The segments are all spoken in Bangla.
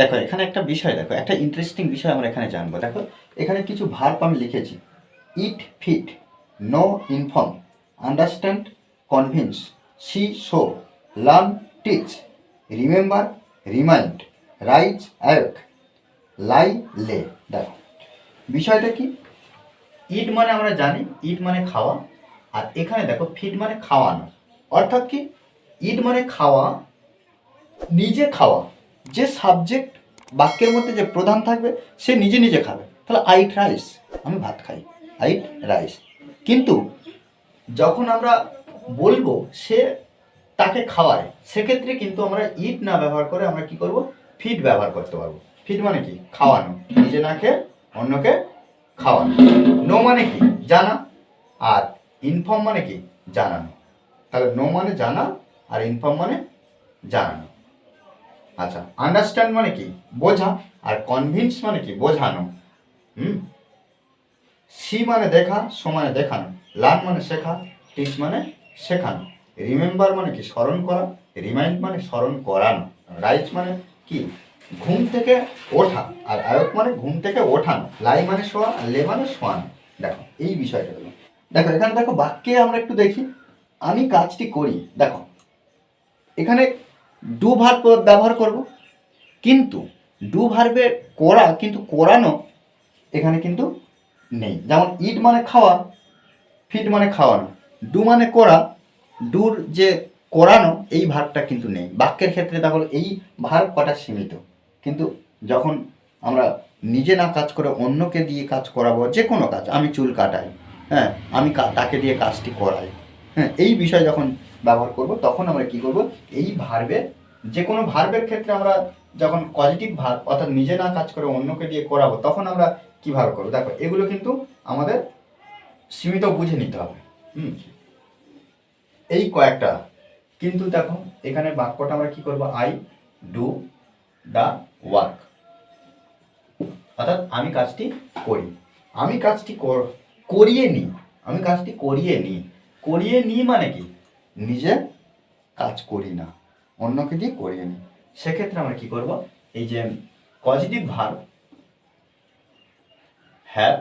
দেখো, এখানে একটা বিষয়, দেখো, একটা ইন্টারেস্টিং বিষয় আমরা এখানে জানব। দেখো, এখানে কিছু ভার্ব আমি লিখেছি। Eat fit know inform understand convince see show learn teach remember remind rise অ্যাক lie lay দেখো। বিষয়টা কি? ইট মানে আমরা জানি ইট মানে খাওয়া, আর এখানে দেখো ফিট মানে খাওয়ানো। অর্থাৎ কি? ইট মানে খাওয়া, নিজে খাওয়া। যে সাবজেক্ট বাক্যের মধ্যে যে প্রধান থাকবে, সে নিজে নিজে খাবে। তাহলে আইট রাইস আমি ভাত খাই। আইট রাইস কিন্তু যখন আমরা বলব, সে তাকে খাওয়ায়, সেক্ষেত্রে কিন্তু আমরা ইট না ব্যবহার করে আমরা কি করব? ফিড ব্যবহার করতে পারব। ফিড মানে কি? খাওয়ানো। নিজে না খেয়ে অন্যকে খাওয়ানো। নো মানে কি? জানা। আর ইনফর্ম মানে কি? জানানো। তাহলে নো মানে জানা, আর ইনফর্ম মানে জানানো। আচ্ছা আন্ডারস্ট্যান্ড মানে কি? বোঝা আর কনভিন্স মানে কি? বোঝানো। হুম? সি মানে দেখা সো মানে দেখানো। লার্ন মানে শেখা, টিচ মানে শেখানো। রিমেম্বার মানে কি? স্মরণ করা। রিমাইন্ড মানে স্মরণ করানো। রাইজ মানে কি? ঘুম থেকে ওঠা। আর আয়ক মানে ঘুম থেকে ওঠানো। লাই মানে শোয়া আর লে মানে শোয়ানো। দেখো, এই বিষয়টা দেখো। দেখো, এখানে দেখো বাক্যে আমরা একটু দেখি। আমি কাজটি করি। দেখো, এখানে ডু ভার্ব ব্যবহার করব। কিন্তু ডু ভার্বে করা, কিন্তু করানো এখানে কিন্তু নেই। যেমন ইট মানে খাওয়া ফিট মানে খাওয়ানো। ডু মানে করা ডুর যে করানো, এই ভার্বটা কিন্তু নেই। বাক্যের ক্ষেত্রে তাহলে এই ভার্ব কটা সীমিত। কিন্তু যখন আমরা নিজে না কাজ করে অন্যকে দিয়ে কাজ করাবো, যে কোনো কাজ, আমি চুল কাটাই হ্যাঁ আমি তাকে দিয়ে কাজটি করাই হ্যাঁ এই বিষয় যখন ব্যবহার করব, তখন আমরা কি করব? এই ভার্বের যে কোনো ভার্বের ক্ষেত্রে আমরা যখন পজিটিভ ভার্ব অর্থাৎ নিজে না কাজ করে অন্যকে দিয়ে করাবো, তখন আমরা কীভাবে করব? দেখো, এগুলো কিন্তু আমাদের সীমিত বুঝে নিতে হবে। হুম? এই কয়েকটা। কিন্তু দেখো, এখানে বাক্যটা আমরা কি করব? আই ডু দ্য ওয়ার্ক অর্থাৎ আমি কাজটি করি। আমি কাজটি কর- করিয়ে নিই। আমি কাজটি করিয়ে নিই। করিয়ে নিই মানে কি? নিজে কাজ করি না, অন্যকে দিয়ে করিয়ে নিই সেক্ষেত্রে আমরা কি করব? এই যে পজিটিভ ভার হ্যাভ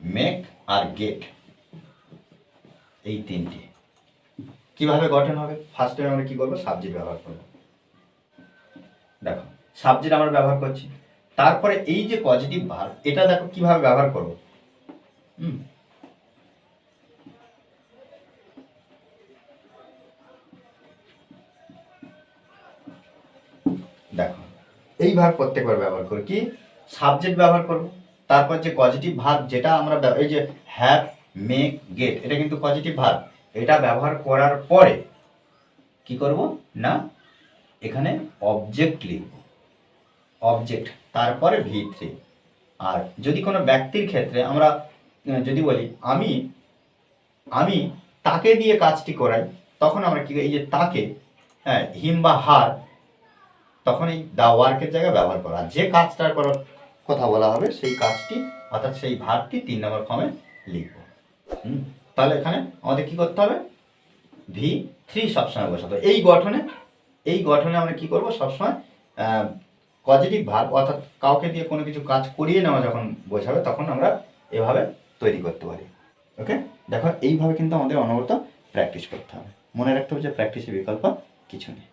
মেক আর গেট এই তিনটি। কীভাবে গঠন হবে? ফার্স্ট টাইম আমরা কি করব? সাবজেক্ট ব্যবহার করব। দেখো সাবজেক্ট আমরা ব্যবহার করছি। তারপরে এই যে পজিটিভ ভার এটা দেখো কীভাবে ব্যবহার করব? হুম এই ভার্ব প্রত্যেকবার ব্যবহার করি। কি? সাবজেক্ট ব্যবহার করব। তারপর যে পজিটিভ ভার্ব যেটা আমরা এই যে হ্যাভ মেক গেট এটা কিন্তু পজিটিভ ভার্ব এটা ব্যবহার করার পরে কি করব? না, এখানে অবজেক্ট লিখব। অবজেক্ট তারপরে ভি থ্রি আর যদি কোনো ব্যক্তির ক্ষেত্রে আমরা যদি বলি, আমি আমি তাকে দিয়ে কাজটি করাই, তখন আমরা কি এই যে তাকে হ্যাঁ হিম বা হার তখন এই দা ওয়ার্কের জায়গায় ব্যবহার করা। যে কাজটার করার কথা বলা হবে, সেই কাজটি, অর্থাৎ সেই ভার্বটি তিন নম্বর ফর্মে লিখব। তাহলে এখানে আমাদের কি করতে হবে? ভি থ্রি সবসময় বসাতে এই গঠনে এই গঠনে আমরা কি করব? সবসময় পজিটিভ ভাব অর্থাৎ কাউকে দিয়ে কোনো কিছু কাজ করিয়ে নেওয়া যখন বোঝাবে তখন আমরা এভাবে তৈরি করতে পারি। ওকে দেখো, এইভাবে কিন্তু আমাদের অনবরত প্র্যাকটিস করতে হবে। মনে রাখতে হবে যে প্র্যাকটিসের বিকল্প কিছু নেই।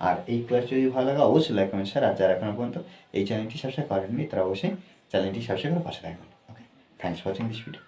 আর এই ক্লাস যদি ভালো লাগে, অবশ্যই লাইক কমেন্ট শেয়ার আর যারা এখনও পর্যন্ত এই চ্যানেলটি সাবস্ক্রাইব করেননি, তারা অবশ্যই চ্যানেলটি সাবস্ক্রাইব করে পাশে থাকবেন। Okay thanks for watching this video